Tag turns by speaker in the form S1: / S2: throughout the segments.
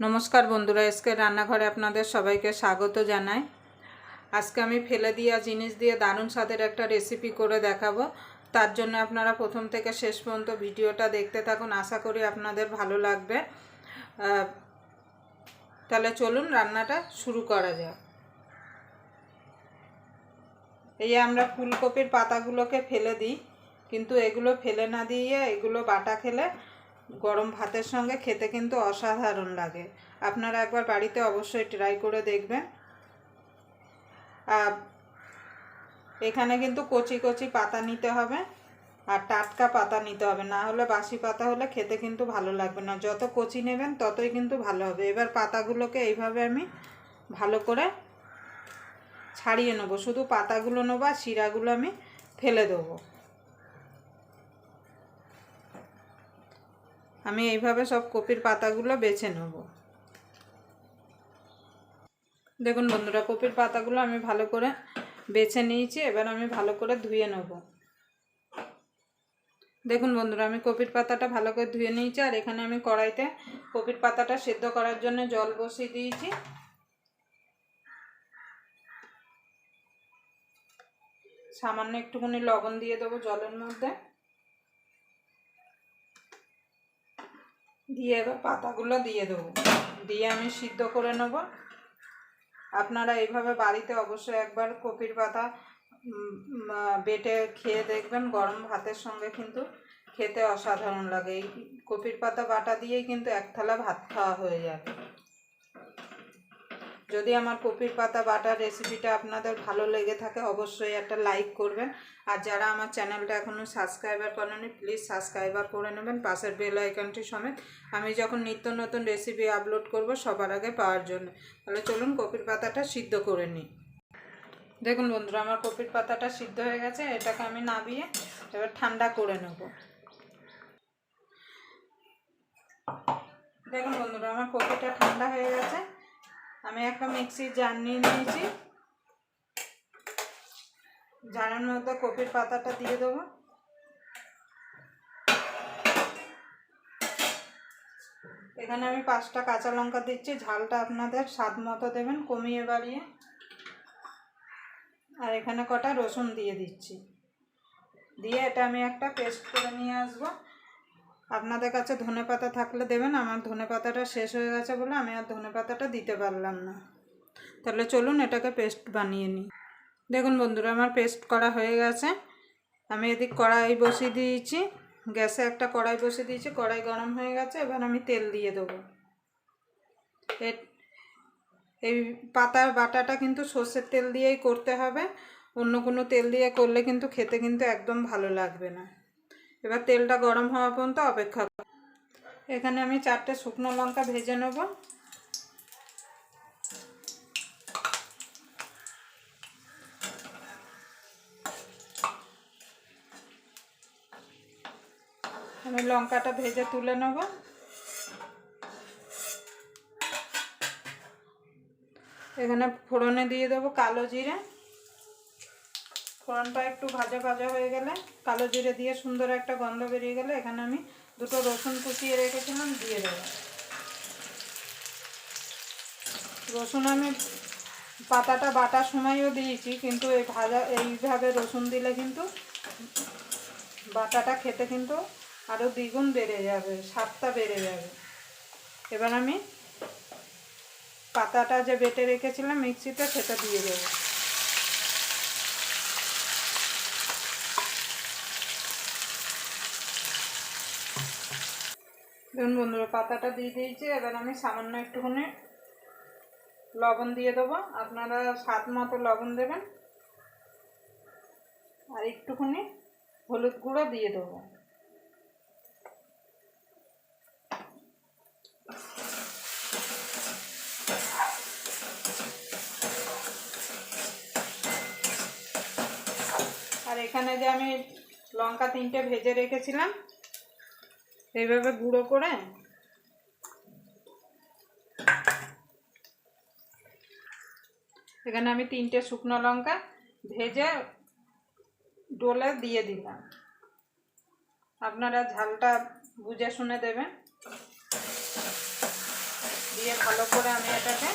S1: নমস্কার বন্ধুরা এসকে রান্নাঘরে আপনাদের সবাইকে স্বাগত জানাই। আজকে আমি ফেলে দেওয়া জিনিস দিয়ে দারুণ স্বাদের একটা রেসিপি করে দেখাবো। তার জন্য আপনারা প্রথম থেকে শেষ পর্যন্ত ভিডিওটা দেখতে থাকুন, আশা করি আপনাদের ভালো লাগবে। তাহলে চলুন রান্নাটা শুরু করা যাক। এই আমরা ফুলকপির পাতাগুলোকে ফেলে দিই, কিন্তু এগুলো ফেলে না দিয়ে এগুলো বাটা খেলে গরম ভাতের সঙ্গে খেতে কিন্তু অসাধারণ লাগে। আপনারা একবার বাড়িতে অবশ্যই ট্রাই করে দেখবেন। এখানে কিন্তু কচি কচি পাতা নিতে হবে আর টাটকা পাতা নিতে হবে। না হলে বাসি পাতা হলে খেতে কিন্তু ভালো লাগবে না। যত কচি নেবেন ততই কিন্তু ভালো হবে। এবার পাতাগুলোকে এইভাবে আমি ভালো করে ছাড়িয়ে নেব। শুধু পাতাগুলো নেব আর শিরাগুলো আমি ফেলে দেবো। আমি এইভাবে সব কপির পাতাগুলো বেছে নেব। দেখুন বন্ধুরা, কপির পাতাগুলো আমি ভালো করে বেছে নিয়েছি, এবার আমি ভালো করে ধুয়ে নেব। দেখুন বন্ধুরা, আমি কপির পাতাটা ভালো করে ধুয়ে নিয়েছি, আর এখানে আমি কড়াইতে কপির পাতাটা সেদ্ধ করার জন্য জল বসিয়ে দিয়েছি। সামান্য একটুখানি লবণ দিয়ে দেবো জলের মধ্যে। দিয়ে এবার পাতাগুলো দিয়ে দেবো। দিয়ে আমি সিদ্ধ করে নেব। আপনারা এইভাবে বাড়িতে অবশ্যই একবার কপির পাতা বেটে খেয়ে দেখবেন। গরম ভাতের সঙ্গে কিন্তু খেতে অসাধারণ লাগে। এই কপির পাতা বাটা দিয়েই কিন্তু এক থালা ভাত খাওয়া হয়ে যাবে। যদি আমার কপির পাতা বাটার রেসিপিটা আপনাদের ভালো লেগে থাকে, অবশ্যই একটা লাইক করবেন। আর যারা আমার চ্যানেলটা এখনও সাবস্ক্রাইবার করেনি প্লিজ সাবস্ক্রাইবার করে নেবেন, পাশের বেল আইকনটি সমেত। আমি যখন নিত্য নতুন রেসিপি আপলোড করব, সবার আগে পাওয়ার জন্য। তাহলে চলুন কপির পাতাটা সিদ্ধ করে নিই দেখুন বন্ধুরা, আমার কপির পাতাটা সিদ্ধ হয়ে গেছে, এটাকে আমি নাবিয়ে এবার ঠান্ডা করে নেব। দেখুন বন্ধুরা, আমার কপিটা ঠান্ডা হয়ে গেছে। আমি একটা মিক্সির জার নিয়ে নিয়েছি। জারের মধ্যে কপির পাতাটা দিয়ে দেবো। এখানে আমি পাঁচটা কাঁচা লঙ্কা দিচ্ছি। ঝালটা আপনাদের স্বাদ মতো দেবেন, কমিয়ে বাড়িয়ে। আর এখানে কটা রসুন দিয়ে দিচ্ছি। দিয়ে এটা আমি একটা পেস্ট করে নিয়ে আসব। আপনাদের কাছে ধনে পাতা থাকলে দেবেন, আমার ধনে পাতাটা শেষ হয়ে গেছে বলে আমি আর ধনে পাতাটা দিতে পারলাম না। তাহলে চলুন এটাকে পেস্ট বানিয়ে নিই। দেখুন বন্ধুরা, আমার পেস্ট করা হয়ে গেছে। আমি এদিক কড়াই বসিয়ে দিয়েছি। গ্যাসে একটা কড়াই বসিয়ে দিয়েছি, কড়াই গরম হয়ে গেছে, এবার আমি তেল দিয়ে দেবো। এই পাতার বাটাটা কিন্তু সর্ষের তেল দিয়েই করতে হবে। অন্য কোনো তেল দিয়ে করলে কিন্তু খেতে কিন্তু একদম ভালো লাগবে না। এবার তেলটা গরম হওয়া পর্যন্ত অপেক্ষা। এখানে আমি চারটে শুকনো লঙ্কা ভেজে নেব। আমি লঙ্কাটা ভেজে তুলে নেব। এখানে ফোড়নে দিয়ে দেবো কালো জিরে। ফোড়নটা একটু ভাজা ভাজা হয়ে গেলে, কালো জিরে দিয়ে সুন্দর একটা গন্ধ বেরিয়ে গেলে এখানে আমি দুটো রসুন কুচিয়ে রেখেছিলাম, দিয়ে দেবো। রসুন আমি পাতাটা বাটার সময়ও দিয়েছি, কিন্তু এই ভাজা, এইভাবে রসুন দিলে কিন্তু বাটাটা খেতে কিন্তু আরও দ্বিগুণ বেড়ে যাবে, স্বাদটা বেড়ে যাবে। এবার আমি পাতাটা যে বেটে রেখেছিলাম, মিক্সিতে সেটা দিয়ে দেবো। দেখুন বন্ধুরা পাতাটা দিয়ে দিয়েছি, এবার আমি সামান্য একটুখানি লবণ দিয়ে দেবো। আপনারা স্বাদ মতো লবণ দেবেন। আর একটুখানি হলুদ গুঁড়ো দিয়ে দেবো। আর এখানে যে আমি লঙ্কা তিনটে ভেজে রেখেছিলাম এইভাবে গুঁড়ো করে এখানে আমি তিনটে শুকনো লঙ্কা ভেজে ডোলে দিয়ে দিলাম। আপনারা ঝালটা বুঝে শুনে দেবেন। দিয়ে ভালো করে আমি এটাকে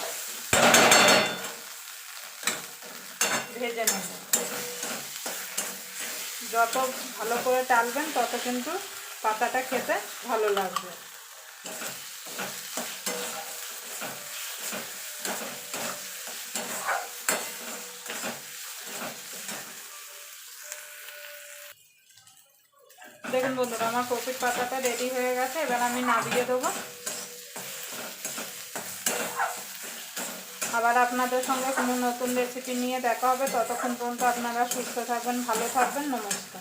S1: ভেজে নেব। যত ভালো করে টালবেন, তত কিন্তু পাতাটা খেতে ভালো লাগবে। দেখুন বন্ধুরা, আমার কপির পাতাটা রেডি হয়ে গেছে, এবার আমি নাবিয়ে দেবো। আবার আপনাদের সঙ্গে কোনো নতুন রেসিপি নিয়ে দেখা হবে, ততক্ষণ পর্যন্ত আপনারা সুস্থ থাকবেন, ভালো থাকবেন, নমস্কার।